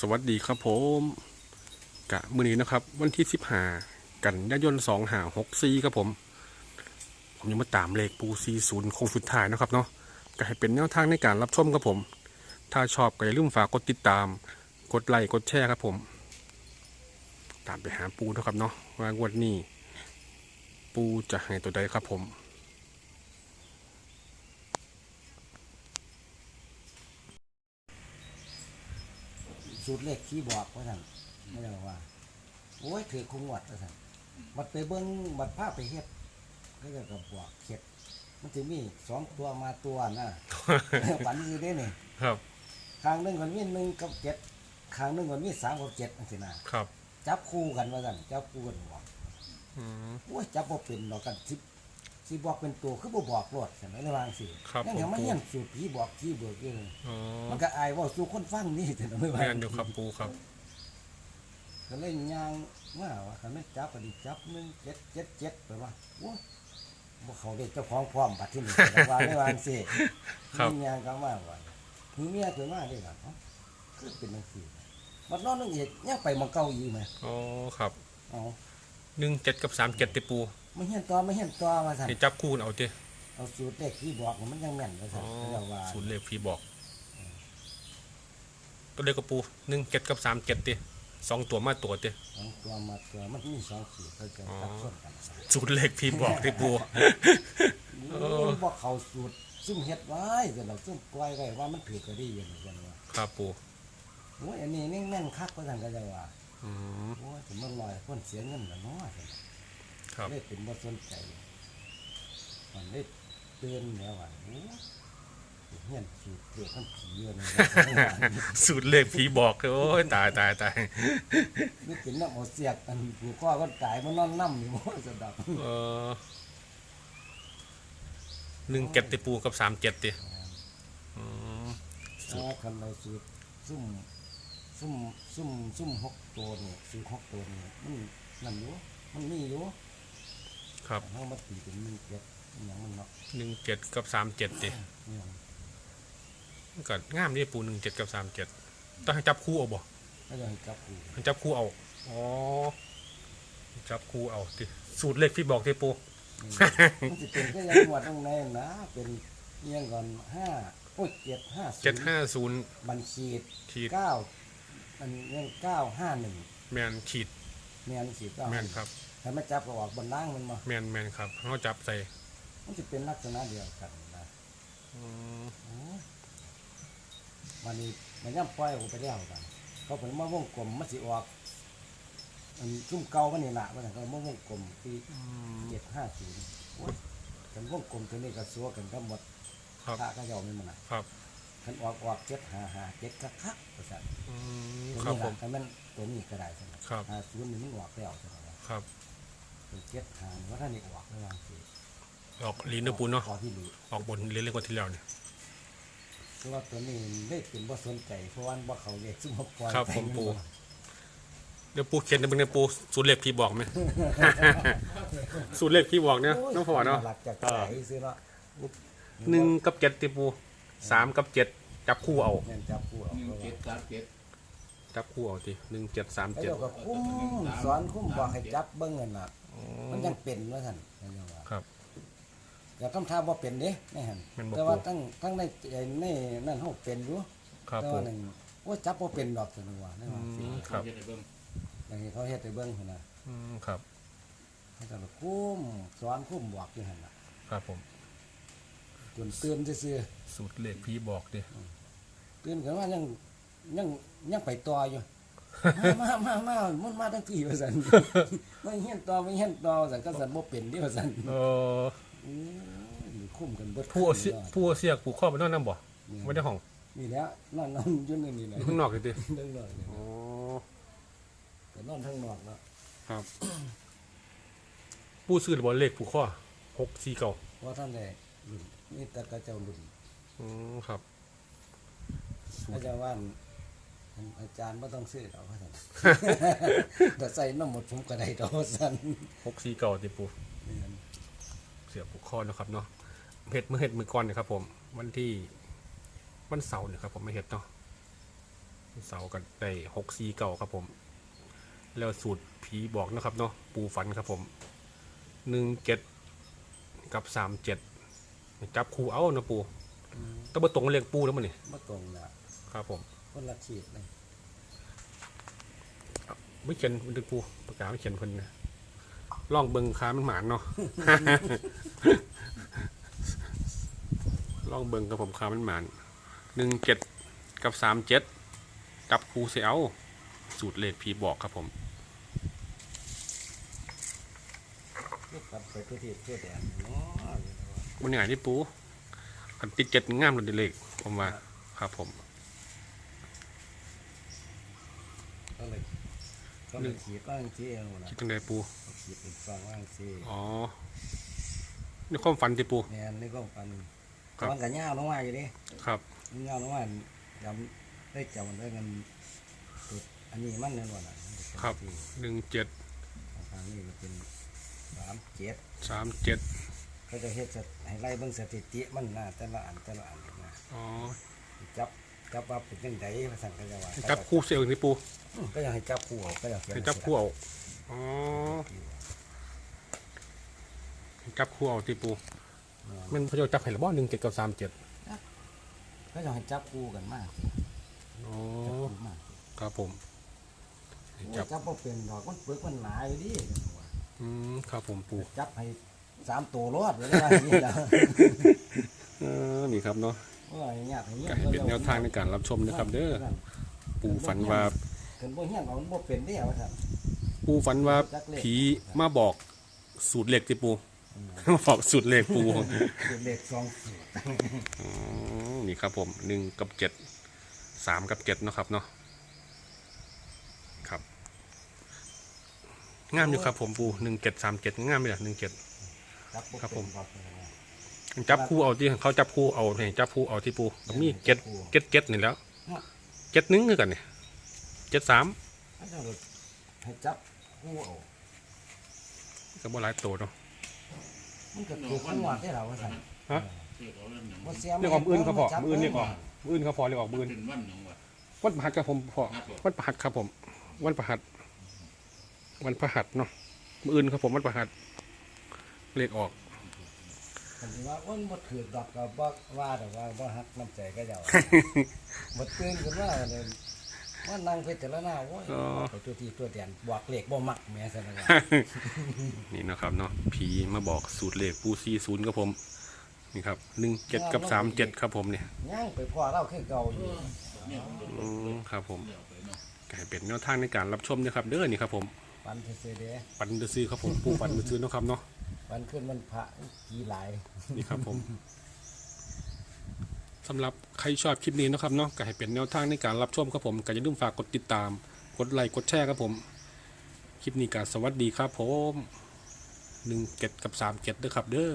สวัสดีครับผมกะมือนี้นะครับ วันที่สิบห้ากันยายนสองหาหกซีครับผม ผมยังมาตามเลขปูซีศูนย์คงสุดท้ายนะครับเนาะก็ให้เป็นแนวทางในการรับชมครับผม ถ้าชอบก็อย่าลืมฝากกดติดตาม กดไลค์กดแชร์ครับผม ตามไปหาปูนะครับเนาะว่างวดนี้ ปูจะให้ตัวใดครับผม สูตรเลขที่บอกว่าท่านไม่ได้ว่า โอ้ยถือคงหวัดว่าท่านบัดไปเบิ้งบัดผ้าไปเฮ็ดก็จะกับบอกเข็ดมันจะมีสองตัวมาตัวนะฝันคือได้นี่ครับ ข้างหนึงก่อนมีหนึ่งกับเจ็ดข้างหนึงก่อนมีสามกับเจ็ดนั่นสินะครับ จับคู่กันว่าท่านจับคู่กันบอกอืมโอ้ยจับบ่เป็นดอกกันสิ สิบอกเป็นตัวคือบ่บอกรอดใช่ไหมระวังสิครับนั่นอย่างผม มันเฮียนสูตรผีบอกผีเบิกอยู่เลยอ๋อมันก็อายเว่าสู่คนฟังนี่แต่ไม่ว่า แม่นอยู่ครับปูครับ ก็เลยย่างว่าว่าคันไม่จับก็ดีจับหนึ่งเจ็ดเจ็ดเจ็ดไปว่าโอ้ยบ่เขาเด็กเจ้าของพร้อมบัดที่นี่แต่ว่าไม่วางสิครับ มีย่างก็มาว่าคือเมียเกิดมาได้ล่ะเอ้าคือเป็นจังซี่บัดนอนนึงอีกยังไปหมองเก่าอีกไหมอ๋อครับเอาหนึ่งเจ็ดกับสามเจ็ดติปู ไม่เห็นต่อไม่เห็นต่อมาสั่นให้จับคู่กันเอาเจ้เอาสูตรเลขที่บอกมันยังแม่นว่าอ๋สั่อนเขาเรียกว่าศูนย์เลขพีบอกตัวเลขกระปูหนึ่งเจ็ดกับสามเจ็ดติสองตัวมาตัวติสองตัวมาตัวมันมีสองสูตรเขาจะอ๋อตัดส่วนกันศูนย์เลขพีบอกติปูโอ้ยบ่เขาสูตรซุ่มเฮ็ดไว้แต่เราซุ่มปล่อยไว้ว่ามันถือก็ดีอย่างนี้ว่าครับปูโอ้ยอันนี้นี่แม่นคักว่าซั่นก็จะว่าอืมโอ้ยถึงมันลอยคนเสียเงินละเนาะซั่น ครับ เลยเป็นบ่สนใจมันเลยเตือนแล้วว่าโอ้ยเฮียนสูตรเด็กมันผีอยู่นี่ศูนย์เลขพีบอกโอ้ยตายตายตายนี่เป็นน้ำเอาเสียกอันผูกข้อก็ตายมันนอนน้ำอยู่บ่สะดับเออหนึ่งเจ็ดติปูกับสามเจ็ดติอืมถ้าคันเราสูตรซุ่มซุ่มซุ่มซุ่มหกตัวนี่สูตรหกตัวนี่มันนั่นอยู่มันมีอยู่ ครับเฮามาตีเป็นหนึ่งเจ็ดอหย่างมันเนาะหนึ่งเจ็ดกับสามเจ็ดติเนี่ยมันก็งามนี่ปูหนึ่งเจ็ดกับสามเจ็ดต้องให้จับคู่เอาบ่ก็จะให้จับกูให้จับคู่เอาอ๋อจับคู่เอาติสูตรเลขพี่บอกติปู มันจะเป็นแค่ยังหวัดตรงในนะ เป็นเอียงก่อนห้าโอ้ยเจ็ดห้าเจ็ดห้าศูนย์บัญชีขีดเก้าอันเอียงเก้าห้าหนึ่งแมนขีดแมนขีดเก้าแมนครับ ถ้าไม่จับก็ออกบนล่างมันมาแมนแมนครับเขาจับใส่มันจะเป็นลักษณะเดียวกันนะอืมโอ้ยมันนี่มันย่ำปล่อยออกไปแล้วกันเขาเป็นมาวงกลมมันสิออกอันซุ่มเก่ามันนี่หละมันเขามาวงกลมปีเจ็ดห้าศูนย์โอ้ยเป็นวงกลมตัวนี้ก็สัวกันทั้งหมดครับพระก็ยอมไม่มันน่ะครับคันออกออกเจ็ดหาหาเจ็ดคักคักประสาทอืมตัวครับนี้ผละมคันมันตัวนี้ก็ได้ใช่ไหมครับหาศูนย์นี่มันออกแล้วใช่ไหมครับ เป็นเจ็ดหาว่าท่านนี่ออกระหว่างสี่ออกลีนเนอร์ปูเนาะ ออกที่หลีออกบนเรื่อยๆกว่าที่แล้วเนี่ย คือว่าตัวนี้ได้เป็นบ่สนใจเพราะว่าบ่เขาเรียกซึ่งเขาปล่อยครับไปผมปูเดี๋ยวปูเขียนในเบึงในปูสูตรเลขพี่บอกไหม สูตรเลขพี่บอกเนี่ยโยน้องพอเนาะหลักจากใจซื้อเนาะหนึ่งกับเจ็ดติปูสามกับเจ็ดจับคู่เอา เงินจับผู้เอาหนึ่งเพราะเจ็ว่าดสามเจ็ดจับคู่เอาติหนึ่งเจ็ดสามไอ้เจ็ดเจ้าก็คุ้มสอนคุ้มบอกให้จับเบิ่งเงินน่ะ มันยังเป็นว่าท่านนั่นยังว่าครับอย่าทำท่าบ่เป็นเด้แม่หั่นแม่นบ่แต่ว่าปู่ ทั้งทั้งในไอ้ในนั่นเฮาเป็นอยู่ครับแต่ปู ว่าหนึ่งว่าจับบ่เป็นดอกจังว่านั่นอืว่ามครับเจ็ดในเบิ้งอย่างนี้เขาเฮ็ดให้เบิ่งหั่นน่ะอืมครับ เขาก็คุ้มสอนคุ้มบอกอยู่หั่นน่ะครับผม จนตื่นซื่อสูตรเลขพี่บอกดิๆตื่นขึ้นมายังยังยังไปต่ออยู่ มามามามามันมาทั้งปีว่าซั่นไม่เฮียนต่อไม่เฮียนต่อว่าซั่นก็ซั่นบ่เป็นเดิว่าซั่นเออโอ้ยคุ้มกันเบิดผู้เอาเสียคืนผู้เอาเสียกผูกข้อไปนอนน้ำบ่นี่ไม่ได้ห้องนี่แหล้ว นอนนอนอยู่ในนี่แหละอยู่ข้างนอกเลยดิเรื่องนอกนี่อ๋อแต่นอนข้างนอกเนาะครับ ผู้ซื้อหรือบอลเลขผูกข้อหกสี่เก่าเพราะท่านได้รุ่นนี่แต่กระเจ้ารุ่นอืมครับ อาจารย์ว่า อาจารย์ไม่ต้องซื้อดอกว่าซั่นแต่ใส่น้ำหมดผมก็ได้ดอกว่าซั่นหกสี่เก่าติปูนี่นเสียผูกข้อนะครับเนาะเห็ดเมื่อเห็ดมือก่อนนะครับผม วันที่วันเสาร์เนี่ยครับผมไม่เห็ดเนาะวันเสากันได้หกซีเก่าครับผม แล้วสูตรผีบอกนะครับเนาะปูฝันครับผมหนึ่งเจ็ดกับสามเจ็ดจับคู่เอานะปูต้องมาตรงกับเลขปูแล้วมันนี่มาตรงน่ะครับผม คนละขีดเลยไม่เขียนมันดึกปูประกาศไม่เขียนเพิ่นนะลองเบิ่งค้ามันหมานเนาะลองเบิ่งกับผมค้ามันหมานหนึ่งเจ็ดกับสามเจ็ดจับคู่เสียเอาสูตรเลขผีบอกครับผมนี่ครับไปตัวที่ตัวแดนเนาะมันใหญ่ที่ปูอันติดเจ็ดงามเลยเดเลขผมว่า ครับผม ก็เลยก็เลยขีดว่างที่เองนะคิดตั้งใดปู ขีดเป็นฟังว่างที่อ๋อนี่ความฝันที่ปู แม่นนี่ก็ปันครับมันกับย่าวลงมาอยู่ดิครับย่าวลงมาจำได้จำมันได้เงินตุดอันนี้มันนั่นวะน่ะครับที่หนึ่งเจ็ดทางนี้ก็เป็นสามเจ็ดสามเจ็ดก็จะเฮ็ดสถิให้ไล่เบิ่งสถิติมันนะแต่ละอันแต่ละอันนะอ๋อจับ จับว่าเป็นจังไดภาษากันจะว่าจับคู่เซลล์ที่ปูอืมก็อยากให้จับคู่เอาก็อยากเขียนให้จับคู่เอาอ๋อให้จับคู่เอาที่ปู มันพระเจ้าจับให้ระบ่หนึ่งเจ็ดกับสามเจ็ดก็อยากให้จับคู่กันมากอ๋อจับคู่มากครับผมให้โอ้ยจับจับบ่เป็นดอกมันเปลือกมันหนาอยู่ดิอืมครับผมปูจับให้สามตัวรอดเลยนะนี่ล่ะเออนี่ครับเนาะโอ้ยยา กให้เงี้ก็ยให้เป็นแนวทางในการรับชมนะครับ เด้อปูฝันว่าเกินบ่เฮียนเอาบ่เป็นเด้ว่าซั่นปูฝันว่าผีมาบอกสูตรเหล็กที่ปูมาบอกสูตรเหล็กปูเป็นเลขสองสูตรนี่ครับผมหนึ่งกับเจ็ดสามกับเจ็ดนะครับเนาะครับงามอยู่ครับผมปูหนึ่งเจ็ดสามเจ็ดงามไหมล่ะหนึ่งเจ็ดจับครับผม จับคู่เอาที่เขาจับคู่เอาเนี่ยจับคู่เอาที่ปูก็มีเจ็ดเจ็ดเจ็ดนี่แล้วเจ็ดหนึ่งคือกันเนี่ยเจ็ดสามให้จับให้จับคู่เอาก็บ่หลายตัวเนาะมันก็ถูกจังหวดได้ล่ะว่าซั่นฮะบ่เสียเรียกออกมืออื่นครับพ่อมืออื่นเรียกออกมืออื่นครับพ่อเรียกออกมืออื่นเป็นวันหยังวะวันประหัสครับผมพ่อวันประหัสครับผม วันประหัสวันประหัสเนาะมืออื่นครับผมวันประหัสเลขออก คันสิว่าอ้นบ่ถือดอกก็บ่ว่าแต่ว่าบ่ฮักน้ำใจก็เจ้าบ่ตื่นขึ้นมาเลยว่านั่งพิจารณาโอ้ยอ๋อไปตัวที่ตัวแดนบอกเลขบ่มักแม่ซั่นว่านี่นะครับเนาะผีมาบอกสูตรเลขปูซีศูนย์ครับผมนี่ครับหนึ่งเจ็ดกับสามเจ็ดครับผมเนี่ยย่างไปพ่อเราคือเก่าอยู่เนี่ยมันโดนอืมครับผมเดี่ยวไปเนาะก็ให้เป็นแนวทางในการรับชมนะครับ เด้อนี่ครับผมปันซื่อๆเด้ปันเดซื้อครับผมปูปันเดซื้อเนาะครับเนาะ วันขึ้นมันพระกี่หลายนี่ครับผมสำหรับใครชอบคลิปนี้นะครับเนาะก็ให้เป็นแนวทางในการรับชมครับผมก็อย่าลืมฝากกดติดตาม กดไลค์กดแชร์ครับผม คลิปนี้ก็สวัสดีครับผมหนึ่งเก็ดกับสามเก็ดเด้อครับเด้อ